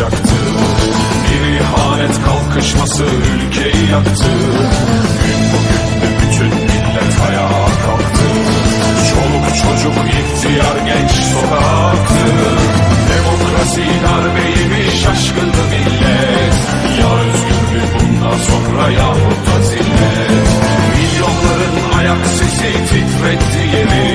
olacaktı. Bir ihanet kalkışması ülkeyi yaktı. Gün bugün de bütün millet ayağa kalktı. Çoluk çocuk ihtiyar genç sokağa aktı. Demokrasi darbeymiş şaşkındı millet. Ya özgürlük bundan sonra yahut da Milyonların ayak sesi titretti yeri.